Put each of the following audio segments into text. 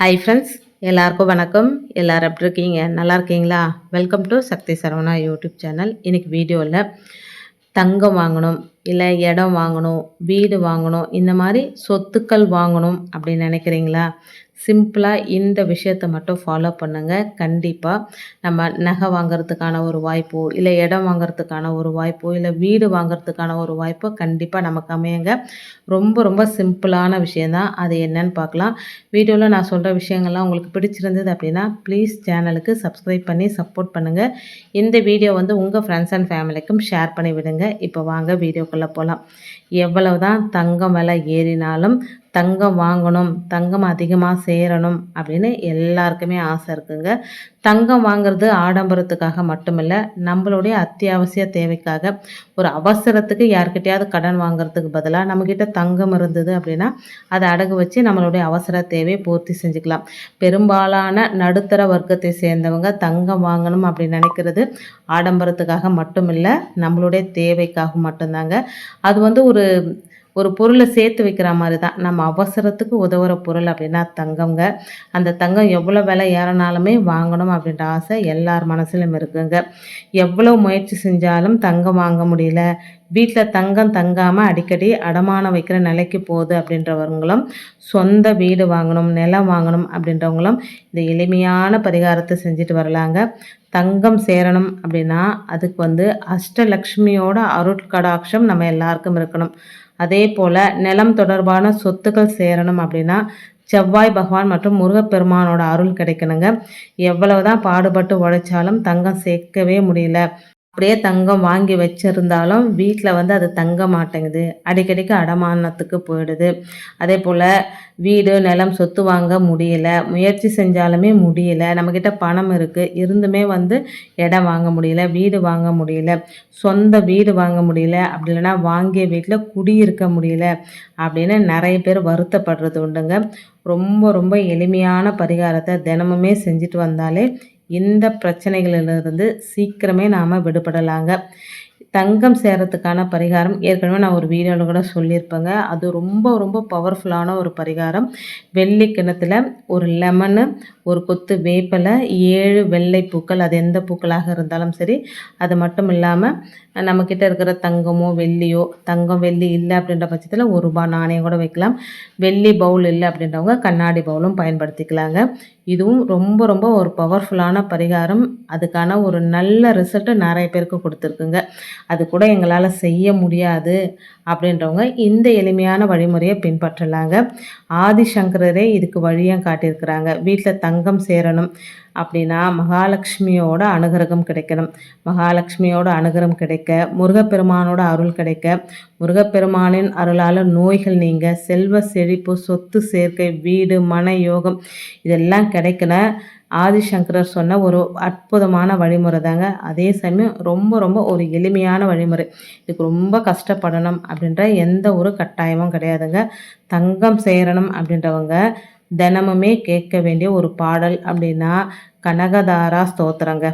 Hi friends எல்லாருக்கும் வணக்கம். எல்லோரும் எப்படி இருக்கீங்க? நல்லா இருக்கீங்களா? Welcome to Sakthi Saravana YouTube channel இன்றைக்கி வீடியோவில் தங்கம் வாங்கணும் இல்லை இடம் வாங்கணும் வீடு வாங்கணும் இந்த மாதிரி சொத்துக்கள் வாங்கணும் அப்படின்னு நினைக்கிறீங்களா? சிம்பிளாக இந்த விஷயத்தை மட்டும் ஃபாலோ பண்ணுங்கள் கண்டிப்பாக நம்ம நகை வாங்கிறதுக்கான ஒரு வாய்ப்போ இல்லை இடம் வாங்கிறதுக்கான ஒரு வாய்ப்போ இல்லை வீடு வாங்கிறதுக்கான ஒரு வாய்ப்போ கண்டிப்பாக நமக்கு அமையுங்க. ரொம்ப ரொம்ப சிம்பிளான விஷயந்தான் அது என்னன்னு பார்க்கலாம். வீடியோவில் நான் சொல்கிற விஷயங்கள்லாம் உங்களுக்கு பிடிச்சிருந்தது அப்படின்னா ப்ளீஸ் சேனலுக்கு சப்ஸ்கிரைப் பண்ணி சப்போர்ட் பண்ணுங்கள் இந்த வீடியோ வந்து உங்கள் ஃப்ரெண்ட்ஸ் அண்ட் ஃபேமிலிக்கும் ஷேர் பண்ணி விடுங்க. இப்போ வாங்க வீடியோக்குள்ளே போகலாம் எவ்வளவு தான் தங்கம் விலை ஏறினாலும் தங்கம் வாங்கணும் தங்கம் அதிகமாக சேரணும் அப்படின்னு எல்லாருக்குமே ஆசை இருக்குங்க. தங்கம் வாங்கிறது ஆடம்பரத்துக்காக மட்டுமில்லை நம்மளுடைய அத்தியாவசிய தேவைக்காக ஒரு அவசரத்துக்கு யார்கிட்டயாவது கடன் வாங்குறதுக்கு பதிலாக நம்மக்கிட்ட தங்கம் இருந்தது அப்படின்னா அதை அடகு வச்சு நம்மளுடைய அவசர தேவையை பூர்த்தி செஞ்சுக்கலாம். பெரும்பாலான நடுத்தர வர்க்கத்தை சேர்ந்தவங்க தங்கம் வாங்கணும் அப்படின்னு நினைக்கிறது ஆடம்பரத்துக்காக மட்டும் இல்லை நம்மளுடைய தேவைக்காக மட்டும்தாங்க. அது வந்து ஒரு ஒரு பொருளை சேர்த்து வைக்கிற மாதிரி தான் நம்ம அவசரத்துக்கு உதவுற பொருள் அப்படின்னா தங்கங்க அந்த தங்கம் எவ்வளோ விலை ஏறினாலுமே வாங்கணும் அப்படின்ற ஆசை எல்லார் மனசிலும் இருக்குங்க. எவ்வளோ முயற்சி செஞ்சாலும் தங்கம் வாங்க முடியல. வீட்டில் தங்கம் தங்காமல் அடிக்கடி அடமானம் வைக்கிற நிலைக்கு போகுது அப்படின்றவங்களும் சொந்த வீடு வாங்கணும் நிலம் வாங்கணும் அப்படின்றவங்களும் இந்த எளிமையான பரிகாரத்தை செஞ்சுட்டு வரலாங்க. தங்கம் சேரணும் அப்படின்னா அதுக்கு வந்து அஷ்டலக்ஷ்மியோட அருட்கடாட்சம் நம்ம எல்லாருக்கும் இருக்கணும். அதே போல் நிலம் தொடர்பான சொத்துக்கள் சேரணும் அப்படின்னா செவ்வாய் பகவான் மற்றும் முருகப்பெருமானோட அருள் கிடைக்கணுங்க. எவ்வளவு தான் பாடுபட்டு உழைச்சாலும் தங்கம் சேர்க்கவே முடியல. அப்படியே தங்கம் வாங்கி வச்சுருந்தாலும் வீட்டில் வந்து அது தங்க மாட்டேங்குது. அடிக்கடிக்கு அடமானத்துக்கு போயிடுது. அதே போல் வீடு நிலம் சொத்து வாங்க முடியல. முயற்சி செஞ்சாலுமே முடியல. நம்மக்கிட்ட பணம் இருக்குது இருந்துமே வந்து இடம் வாங்க முடியல. வீடு வாங்க முடியல. சொந்த வீடு வாங்க முடியல. அப்படி இல்லைன்னா வாங்கிய வீட்டில் குடியிருக்க முடியல. அப்படின்னு நிறைய பேர் வருத்தப்படுறது உண்டுங்க. ரொம்ப ரொம்ப எளிமையான பரிகாரத்தை தினமுமே செஞ்சுட்டு வந்தாலே இந்த பிரச்சனைகளிலிருந்து சீக்கிரமே நாம் விடுபடலாங்க. தங்கம் சேரத்துக்கான பரிகாரம். ஏற்கனவே நான் ஒரு வீடியோவில் கூட சொல்லியிருப்பேங்க. அது ரொம்ப ரொம்ப பவர்ஃபுல்லான ஒரு பரிகாரம். வெள்ளி கிணத்துல ஒரு லெமனு ஒரு கொத்து வேப்பலை ஏழு வெள்ளை பூக்கள் அது எந்த பூக்களாக இருந்தாலும் சரி அது மட்டும் இல்லாமல் நம்மக்கிட்ட இருக்கிற தங்கமோ வெள்ளியோ தங்கம் வெள்ளி இல்லை அப்படின்ற பட்சத்தில் ஒரு ரூபா நாணயம் கூட வைக்கலாம். வெள்ளி பவுல் இல்லை அப்படின்றவங்க கண்ணாடி பவுலும் பயன்படுத்திக்கலாங்க. இதுவும் ரொம்ப ரொம்ப ஒரு பவர்ஃபுல்லான பரிகாரம். அதுக்கான ஒரு நல்ல ரிசல்ட்டு நிறைய பேருக்கு கொடுத்துருக்குங்க. அது கூட எங்களால் செய்ய முடியாது. அப்படின்றவங்க இந்த எளிமையான வழிமுறையை பின்பற்றலாங்க. ஆதிசங்கரரே இதுக்கு வழியாக காட்டியிருக்கிறாங்க. வீட்டில் தங்கம் சேரணும் அப்படின்னா மகாலட்சுமியோட அனுகிரகம் கிடைக்கணும். மகாலட்சுமியோட அனுகிரகம் கிடைக்க முருகப்பெருமானோட அருள் கிடைக்க முருகப்பெருமானின் அருளால் நோய்கள் நீங்க செல்வ செழிப்பு சொத்து சேர்க்கை வீடு மன யோகம் இதெல்லாம் கிடைக்கணும் ஆதிசங்கரர் சொன்ன ஒரு அற்புதமான வழிமுறை தாங்க அதே சமயம் ரொம்ப ரொம்ப ஒரு எளிமையான வழிமுறை. இதுக்கு ரொம்ப கஷ்டப்படணும் அப்படின்ற எந்த ஒரு கட்டாயமும் கிடையாதுங்க. தங்கம் சேரணும் அப்படின்றவங்க தினமுமே கேட்க வேண்டிய ஒரு பாடல் அப்படின்னா கனகதாரா ஸ்தோத்திரங்க.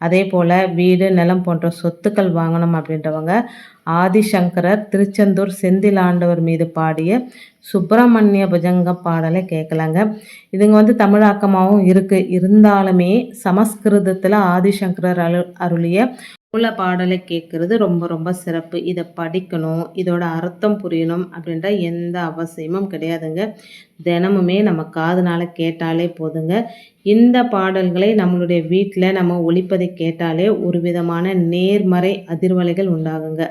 அதே போல் வீடு நிலம் போன்ற சொத்துக்கள் வாங்கணும் அப்படின்றவங்க ஆதிசங்கரர் திருச்செந்தூர் செந்திலாண்டவர் மீது பாடிய சுப்பிரமணிய புஜங்க பாடலை கேட்கலாங்க. இதுங்க வந்து தமிழாக்கமாகவும் இருக்குது இருந்தாலுமே சமஸ்கிருதத்தில் ஆதிசங்கரர் அரு அருளிய மூல பாடலை கேட்குறது ரொம்ப ரொம்ப சிறப்பு. இதை படிக்கணும் இதோட அர்த்தம் புரியணும் அப்படின்ற எந்த அவசியமும் கிடையாதுங்க. தினமுமே நம்ம காதுனால் கேட்டாலே போதுங்க. இந்த பாடல்களை நம்மளுடைய வீட்டில் நம்ம ஒழிப்பதை கேட்டாலே ஒரு விதமான நேர்மறை அதிர்வலைகள் உண்டாகுங்க.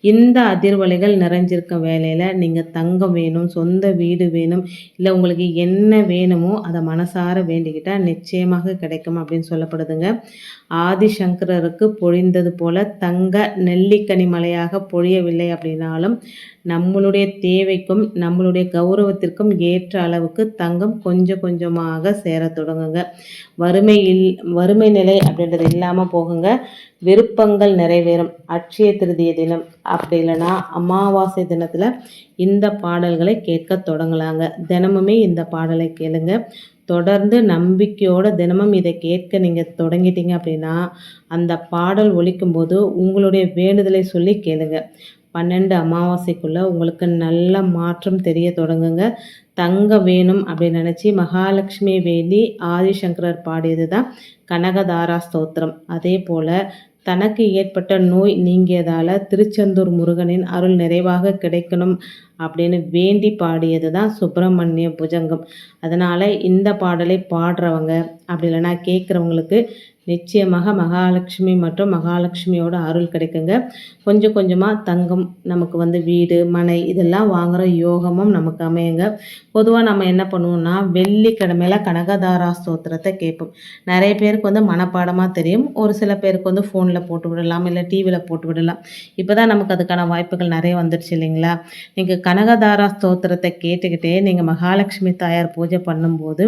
இந்த அதிர்வலைகள் நிறைஞ்சிருக்க வேலையில் நீங்கள் தங்கம் வேணும் சொந்த வீடு வேணும் இல்லை உங்களுக்கு என்ன வேணுமோ அதை மனசார வேண்டிக்கிட்டால் நிச்சயமாக கிடைக்கும் அப்படின்னு சொல்லப்படுதுங்க. ஆதிசங்கரருக்கு பொழிந்தது போல தங்க நெல்லிக்கனி மலையாக பொழியவில்லை அப்படின்னாலும் நம்மளுடைய தேவைக்கும் நம்மளுடைய கௌரவத்திற்கும் ஏற்ற அளவுக்கு தங்கம் கொஞ்சம் கொஞ்சமாக சேர தொடங்குங்க. வறுமை இல் வறுமை நிலை அப்படின்றது இல்லாமல் போகுங்க. விருப்பங்கள் நிறைவேறும். அட்சய திருதிய தினம் அப்படி இல்லைன்னா அமாவாசை தினத்தில் இந்த பாடல்களை கேட்க தொடங்கலாங்க. தினமுமே இந்த பாடலை கேளுங்க. தொடர்ந்து நம்பிக்கையோட தினமும் இதை கேட்க நீங்கள் தொடங்கிட்டீங்க அப்படின்னா அந்த பாடல் ஒழிக்கும்போது உங்களுடைய வேண்டுதலை சொல்லி கேளுங்க. பன்னெண்டு அமாவாசைக்குள்ளே உங்களுக்கு நல்ல மாற்றம் தெரிய தொடங்குங்க. தங்கம் வேணும் அப்படின்னு நினச்சி மகாலட்சுமி வேண்டி ஆதிசங்கரர் பாடியது தான் கனகதாரா ஸ்தோத்திரம். அதே போல் தனக்கு ஏற்பட்ட நோய் நீங்கியதால் திருச்செந்தூர் முருகனின் அருள் நிறைவாக கிடைக்கணும் அப்படின்னு வேண்டி பாடியது தான் சுப்பிரமணிய புஜங்கம். அதனால் இந்த பாடலை பாடுறவங்க அப்படி இல்லைன்னா கேட்குறவங்களுக்கு நிச்சயமாக மகாலட்சுமி மற்றும் மகாலட்சுமியோட அருள் கிடைக்குங்க. கொஞ்சம் கொஞ்சமாக தங்கம் நமக்கு வந்து வீடு மனை இதெல்லாம் வாங்குகிற யோகமும் நமக்கு அமையுங்க. பொதுவாக நம்ம என்ன பண்ணுவோம்னா வெள்ளிக்கிழமையில கனகதாரா ஸ்தோத்திரத்தை கேட்போம். நிறைய பேருக்கு வந்து மனப்பாடமாக தெரியும். ஒரு சில பேருக்கு வந்து ஃபோனில் போட்டு விடலாம் இல்லை டிவியில் போட்டு விடலாம். இப்போ தான் நமக்கு அதுக்கான வாய்ப்புகள் நிறைய வந்துடுச்சு இல்லைங்களா? நீங்கள் கனகதாரா ஸ்தோத்திரத்தை கேட்டுக்கிட்டே நீங்கள் மகாலட்சுமி தாயார் பூஜை பண்ணும்போது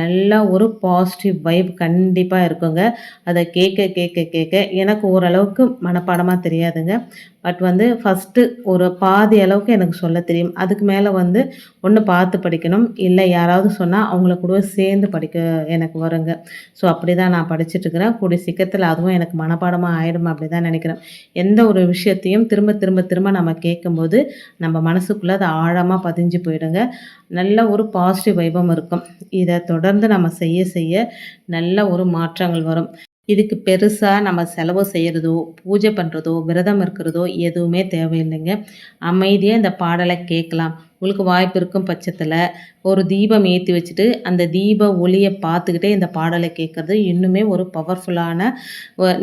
நல்ல ஒரு பாசிட்டிவ் வைப் கண்டிப்பாக இருக்குங்க. அதை கேட்க கேட்க கேட்க எனக்கு ஓரளவுக்கு மனப்பாடமாக தெரியாதுங்க. பட் வந்து ஃபஸ்ட்டு ஒரு பாதி அளவுக்கு எனக்கு சொல்ல தெரியும். அதுக்கு மேலே வந்து ஒன்று பார்த்து படிக்கணும். இல்லை யாராவது சொன்னால் அவங்கள கூட சேர்ந்து படிக்க எனக்கு வருங்க. ஸோ அப்படி தான் நான் படிச்சுட்ருக்கிறேன் கூடிய சீக்கிரத்தில் அதுவும் எனக்கு மனப்பாடமாக ஆகிடும் அப்படி தான் நினைக்கிறேன். எந்த ஒரு விஷயத்தையும் திரும்ப திரும்ப திரும்ப நம்ம கேட்கும்போது நம்ம மனசுக்குள்ளே அது ஆழமாக பதிஞ்சு போயிடுங்க. நல்ல ஒரு பாசிட்டிவ் வைபம் இருக்கும். இதை தொடர்ந்து நம்ம செய்ய செய்ய நல்ல ஒரு மாற்றங்கள் வரும். இதுக்கு பெருசாக நம்ம செலவு செய்கிறதோ பூஜை பண்ணுறதோ விரதம் இருக்கிறதோ எதுவுமே தேவையில்லைங்க. அமைதியாக இந்த பாடலை கேட்கலாம். உங்களுக்கு வாய்ப்பு இருக்கும் பட்சத்தில் ஒரு தீபம் ஏற்றி வச்சுட்டு அந்த தீப ஒளியை பார்த்துக்கிட்டே இந்த பாடலை கேட்குறது இன்னுமே ஒரு பவர்ஃபுல்லான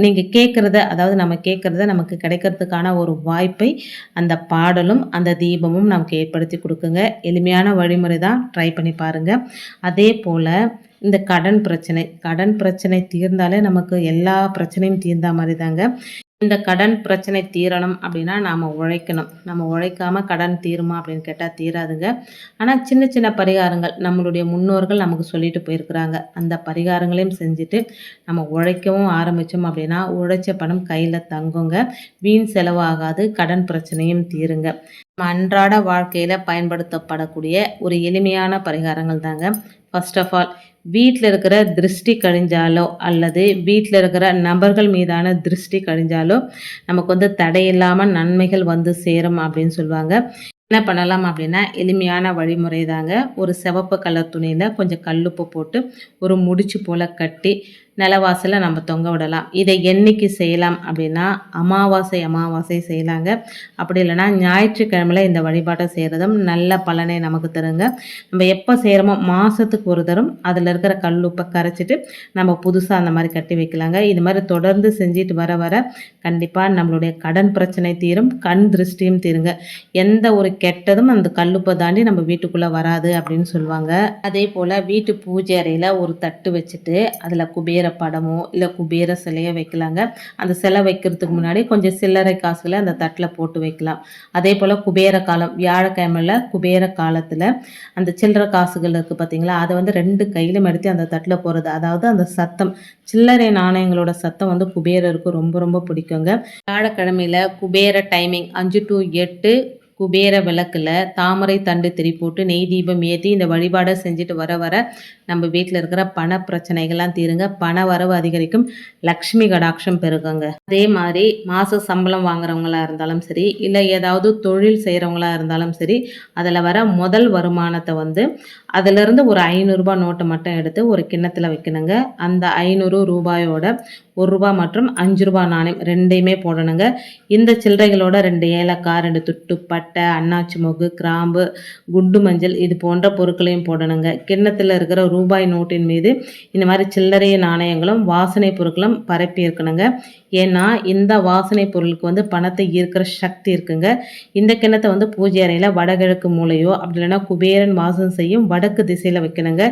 நீங்கள் கேட்குறத அதாவது நம்ம கேட்குறத நமக்கு கிடைக்கிறதுக்கான ஒரு வாய்ப்பை அந்த பாடலும் அந்த தீபமும் நமக்கு ஏற்படுத்தி கொடுக்குங்க. எளிமையான வழிமுறை தான் ட்ரை பண்ணி பாருங்கள் அதே போல் இந்த கடன் பிரச்சனை கடன் பிரச்சனை தீர்ந்தாலே நமக்கு எல்லா பிரச்சனையும் தீர்ந்த மாதிரி தாங்க இந்த கடன் பிரச்சனை தீரணும் அப்படின்னா நாம் உழைக்கணும். நம்ம உழைக்காமல் கடன் தீருமா அப்படின்னு கேட்டால் தீராதுங்க. ஆனால் சின்ன சின்ன பரிகாரங்கள் நம்மளுடைய முன்னோர்கள் நமக்கு சொல்லிட்டு போயிருக்கிறாங்க. அந்த பரிகாரங்களையும் செஞ்சுட்டு நம்ம உழைக்கவும் ஆரம்பித்தோம் அப்படின்னா உழைச்ச பணம் கையில் தங்குங்க. வீண் செலவாகாது கடன் பிரச்சனையும் தீருங்க. நம்ம அன்றாட வாழ்க்கையில் பயன்படுத்தப்படக்கூடிய ஒரு எளிமையான பரிகாரங்கள் தாங்க ஃபஸ்ட் ஆஃப் ஆல் வீட்டில் இருக்கிற திருஷ்டி கழிஞ்சாலோ அல்லது வீட்டில் இருக்கிற நபர்கள் மீதான திருஷ்டி கழிஞ்சாலோ நமக்கு வந்து தடையில்லாமல் நன்மைகள் வந்து சேரும் அப்படின்னு சொல்லுவாங்க. என்ன பண்ணலாம் அப்படின்னா எளிமையான வழிமுறை தாங்க ஒரு சிவப்பு கலர் துணியில் கொஞ்சம் கல்லுப்பு போட்டு ஒரு முடிச்சு போல் கட்டி நிலவாசலில் நம்ம தொங்க விடலாம். இதை என்னைக்கு செய்யலாம் அப்படின்னா அமாவாசை அமாவாசை செய்யலாங்க. அப்படி இல்லைன்னா ஞாயிற்றுக்கிழமையில் இந்த வழிபாட்டை செய்கிறதும் நல்ல பலனை நமக்கு தருங்க. நம்ம எப்போ செய்கிறோமோ மாதத்துக்கு ஒரு தரம் அதில் இருக்கிற கல்லுப்பை கரைச்சிட்டு நம்ம புதுசாக அந்த மாதிரி கட்டி வைக்கலாங்க. இது மாதிரி தொடர்ந்து செஞ்சுட்டு வர வர கண்டிப்பாக நம்மளுடைய கடன் பிரச்சனை தீரும் கண் திருஷ்டியும் தீருங்க. எந்த ஒரு கெட்டதும் அந்த கல்லுப்பை தாண்டி நம்ம வீட்டுக்குள்ளே வராது அப்படின்னு சொல்லுவாங்க. அதே போல் வீட்டு பூஜை அறையில் ஒரு தட்டு வச்சுட்டு அதில் குபேர படமோ இல்லை குபேர சிலையோ வைக்கலாங்க. அந்த சிலை வைக்கிறதுக்கு முன்னாடி கொஞ்சம் சில்லறை காசுகளை அந்த தட்டில் போட்டு வைக்கலாம். அதே போல் குபேர காலம் வியாழக்கிழமையில் குபேர காலத்தில் அந்த சில்லறை காசுகள் இருக்குது பார்த்தீங்களா அதை வந்து ரெண்டு கையிலும் எடுத்து அந்த தட்டில் போகிறது அதாவது அந்த சத்தம் சில்லறை நாணயங்களோட சத்தம் வந்து குபேரருக்கு ரொம்ப ரொம்ப பிடிக்குங்க. வியாழக்கிழமையில் குபேர டைமிங் அஞ்சு டு எட்டு குபேர விளக்கில் தாமரை தண்டு திரி போட்டு நெய் தீபம் ஏற்றி இந்த வழிபாடை செஞ்சுட்டு வர வர நம்ம வீட்டில் இருக்கிற பண பிரச்சனைகள்லாம் தீருங்க. பண வரவு அதிகரிக்கும். லக்ஷ்மி கடாட்சம் பெருகுங்க. அதே மாதிரி மாத சம்பளம் வாங்குறவங்களா இருந்தாலும் சரி இல்லை ஏதாவது தொழில் செய்கிறவங்களா இருந்தாலும் சரி அதில் வர முதல் வருமானத்தை வந்து அதிலிருந்து ஒரு ஐநூறுரூபா நோட்டை மட்டும் எடுத்து ஒரு கிண்ணத்தில் வைக்கணுங்க. அந்த ஐநூறு ரூபாயோட ஒரு ரூபா மற்றும் அஞ்சு ரூபா நாணயம் ரெண்டையுமே போடணுங்க. இந்த சில்லறைகளோட ரெண்டு ஏலக்காய் ரெண்டு துட்டு பட்டை அண்ணாச்சி மொகு கிராம்பு குண்டு மஞ்சள் இது போன்ற பொருட்களையும் போடணுங்க. கிண்ணத்தில் இருக்கிற ரூபாய் நோட்டின் மீது இந்த மாதிரி சில்லறை நாணயங்களும் வாசனை பொருட்களும் பரப்பி இருக்கணுங்க. ஏன்னா இந்த வாசனை பொருளுக்கு வந்து பணத்தை ஈர்க்கிற சக்தி இருக்குங்க. இந்த கிணத்தை வந்து பூஜை அறையில் வடகிழக்கு மூலையோ அப்படி இல்லைன்னா குபேரன் வாசம் செய்யும் வடக்கு திசையில் வைக்கணுங்க.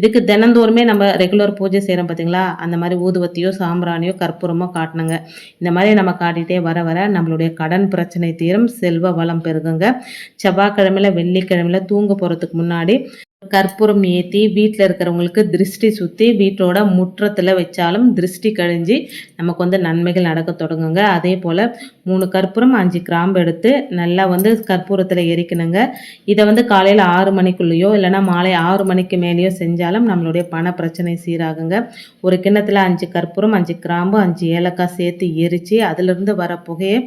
இதுக்கு தினந்தோறுமே நம்ம ரெகுலர் பூஜை செய்கிறோம் பார்த்தீங்களா அந்த மாதிரி ஊதுவத்தியோ சாம்பிராணியோ கற்பூரமோ காட்டணுங்க. இந்த மாதிரி நம்ம காட்டிகிட்டே வர வர நம்மளுடைய கடன் பிரச்சனை தீரும் செல்வ வளம் பெருகுங்க. செவ்வாய்க்கிழமையில் வெள்ளிக்கிழமையில் தூங்க போகிறதுக்கு முன்னாடி கற்பூரம் ஏற்றி வீட்டில் இருக்கிறவங்களுக்கு திருஷ்டி சுற்றி வீட்டோட முற்றத்தில் வச்சாலும் திருஷ்டி கழிஞ்சு நமக்கு வந்து நன்மைகள் நடக்க தொடங்குங்க. அதே போல் மூணு கற்பூரம் அஞ்சு கிராம்பு எடுத்து நல்லா வந்து கற்பூரத்தில் எரிக்கணுங்க. இதை வந்து காலையில் ஆறு மணிக்குள்ளேயோ இல்லைனா மாலை ஆறு மணிக்கு மேலேயோ செஞ்சாலும் நம்மளுடைய பண பிரச்சனை சீராகுங்க. ஒரு கிண்ணத்தில் அஞ்சு கற்பூரம் அஞ்சு கிராம்பு அஞ்சு ஏலக்காய் சேர்த்து எரித்து அதிலிருந்து வர புகையை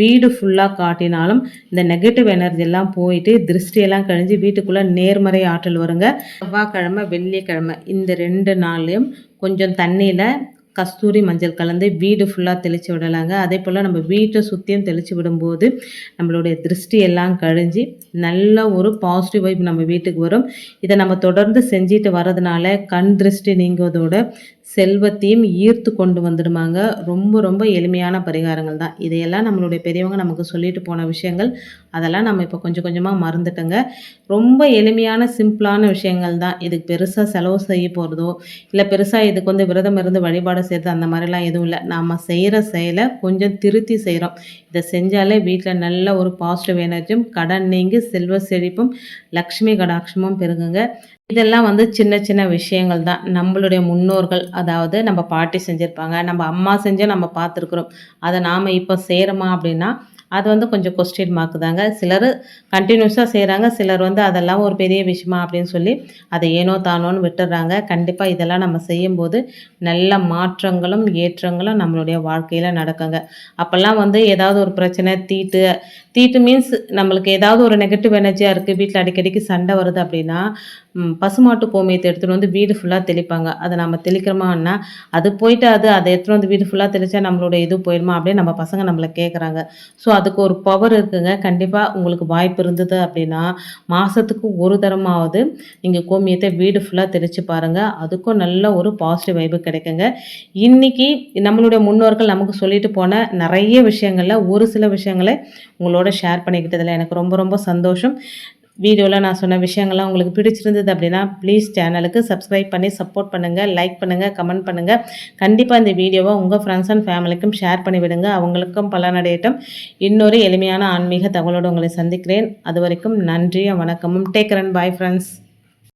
வீடு ஃபுல்லாக காட்டினாலும் இந்த நெகட்டிவ் எனர்ஜி எல்லாம் போயிட்டு திருஷ்டியெல்லாம் கழிஞ்சு வீட்டுக்குள்ளே நேர்மறை ஆற்றல் வருங்க. செவ்வாய்க்கிழமை வெள்ளிக்கிழமை இந்த ரெண்டு நாள்லையும் கொஞ்சம் தண்ணியில் கஸ்தூரி மஞ்சள் கலந்து வீடு ஃபுல்லாக தெளித்து விடலாங்க. அதே போல் நம்ம வீட்டை சுற்றியும் தெளித்து விடும்போது நம்மளுடைய திருஷ்டி எல்லாம் கழிஞ்சு நல்ல ஒரு பாசிட்டிவ் வைப் நம்ம வீட்டுக்கு வரும். இதை நம்ம தொடர்ந்து செஞ்சுட்டு வர்றதுனால கண் திருஷ்டி நீங்குவதோட செல்வத்தையும் ஈர்த்து கொண்டு வந்துடுமாங்க. ரொம்ப ரொம்ப எளிமையான பரிகாரங்கள் தான். இதையெல்லாம் நம்மளுடைய பெரியவங்க நமக்கு சொல்லிட்டு போன விஷயங்கள் அதெல்லாம் நம்ம இப்போ கொஞ்சம் கொஞ்சமாக மறந்துட்டோங்க. ரொம்ப எளிமையான சிம்பிளான விஷயங்கள் தான். இதுக்கு பெருசாக செலவு செய்ய போகிறதோ இல்லை பெருசாக இதுக்கு வந்து விரதம் இருந்து வழிபாடு செய்கிறது அந்த மாதிரிலாம் எதுவும் இல்லை. நாம் செய்கிற செயலை கொஞ்சம் திருத்தி செய்கிறோம் இதை செஞ்சாலே வீட்டில் நல்ல ஒரு பாசிட்டிவ் எனர்ஜியும் கடன் நீங்கி செல்வ செழிப்பும் லக்ஷ்மி கடாட்சமும் பெருகுங்க. இதெல்லாம் வந்து சின்ன சின்ன விஷயங்கள் தான். நம்மளுடைய முன்னோர்கள் அதாவது நம்ம பாட்டி செஞ்சுருப்பாங்க. நம்ம அம்மா செஞ்சு நம்ம பார்த்துருக்குறோம். அதை நாம் இப்போ செய்கிறோமா அப்படின்னா அது வந்து கொஞ்சம் கொஸ்டின் மார்க் தாங்க. சிலர் கண்டினியூஸாக செய்கிறாங்க சிலர் வந்து அதெல்லாம் ஒரு பெரிய விஷயமா அப்படின்னு சொல்லி அதை ஏனோ தானோன்னு விட்டுடுறாங்க கண்டிப்பாக இதெல்லாம் நம்ம செய்யும்போது நல்ல மாற்றங்களும் ஏற்றங்களும் நம்மளுடைய வாழ்க்கையில் நடக்குங்க. அப்போல்லாம் வந்து ஏதாவது ஒரு பிரச்சனை தீட்டு தீட்டு மீன்ஸ் நம்மளுக்கு ஏதாவது ஒரு நெகட்டிவ் எனர்ஜியாக இருக்குது வீட்டில் அடிக்கடிக்கு சண்டை வருது அப்படின்னா பசுமாட்டு கோமியத்தை எடுத்துகிட்டு வந்து வீடு ஃபுல்லாக தெளிப்பாங்க. அதை நம்ம தெளிக்கிறோமான்னா அது போயிட்டு அது அதை எடுத்துகிட்டு வந்து வீடு ஃபுல்லாக தெளித்தா நம்மளோட இது போயிடுமா அப்படின்னு நம்ம பசங்க நம்மளை கேட்குறாங்க ஸோ அதுக்கு ஒரு பவர் இருக்குங்க. கண்டிப்பாக உங்களுக்கு வாய்ப்பு இருந்தது அப்படின்னா மாதத்துக்கு ஒரு தரமாவது நீங்கள் கோமியத்தை வீடு ஃபுல்லாக தெளித்து பாருங்கள் அதுக்கும் நல்ல ஒரு பாசிட்டிவ் வைப்பு கிடைக்குங்க. இன்னைக்கு நம்மளுடைய முன்னோர்கள் நமக்கு சொல்லிட்டு போன நிறைய விஷயங்களில் ஒரு சில விஷயங்களை உங்களோட ஷேர் பண்ணிக்கிட்டதில் எனக்கு ரொம்ப ரொம்ப சந்தோஷம். வீடியோவில் நான் சொன்ன விஷயங்கள்லாம் உங்களுக்கு பிடிச்சிருந்தது அப்படின்னா ப்ளீஸ் சேனலுக்கு சப்ஸ்கிரைப் பண்ணி சப்போர்ட் பண்ணுங்கள் லைக் பண்ணுங்கள் கமெண்ட் பண்ணுங்கள் கண்டிப்பாக இந்த வீடியோவை உங்கள் ஃப்ரெண்ட்ஸ் அண்ட் ஃபேமிலிக்கும் ஷேர் பண்ணி விடுங்க. அவங்களுக்கும் பலனடையட்டும். இன்னொரு எளிமையான ஆன்மீக தகவலோடு உங்களை சந்திக்கிறேன். அது வரைக்கும் நன்றியும் வணக்கமும் டேக் ரன் பாய் ஃப்ரெண்ட்ஸ்